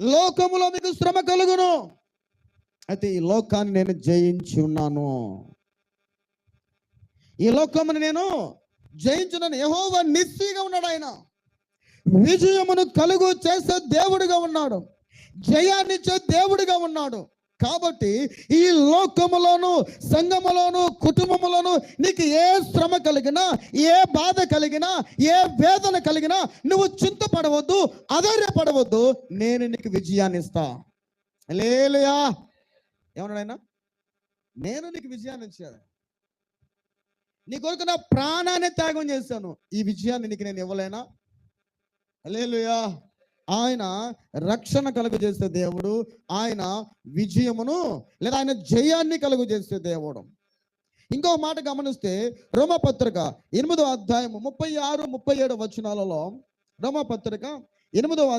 లోకములో మీకు శ్రమ కలుగును. అయితే ఈ లోకాన్ని నేను జయించి ఉన్నాను. ఈ లోకమును నేను జయించున్నాను యహోవ నిస్సిగా ఉన్నాడు ఆయన. విజయమును కలుగు చేసే దేవుడిగా ఉన్నాడు. జయాన్నిచ్చే దేవుడిగా ఉన్నాడు. కాబట్టి ఈ లోకములోను సంఘములోను కుటుంబములోను నీకు ఏ శ్రమ కలిగినా ఏ బాధ కలిగినా ఏ వేదన కలిగినా నువ్వు చింతపడవద్దు అధైర్యపడవద్దు. నేను నీకు విజయాన్ని ఇస్తా. లేలుయా ఏమన్నాడైనా నేను నీకు విజయాన్ని ఇచ్చాను నీ కొరకు నా ప్రాణాన్ని త్యాగం చేశాను. ఈ విజయాన్ని నీకు నేను ఇవ్వలేనా? లేలుయా ఆయన రక్షణ కలుగు చేసే దేవుడు ఆయన విజయమును లేదా ఆయన జయాన్ని కలుగు చేసే దేవుడు. ఇంకో మాట గమనిస్తే రోమపత్రిక ఎనిమిదో అధ్యాయము ముప్పై ఆరు ముప్పై ఏడు వచనాలలో రోమపత్రిక ఎనిమిదో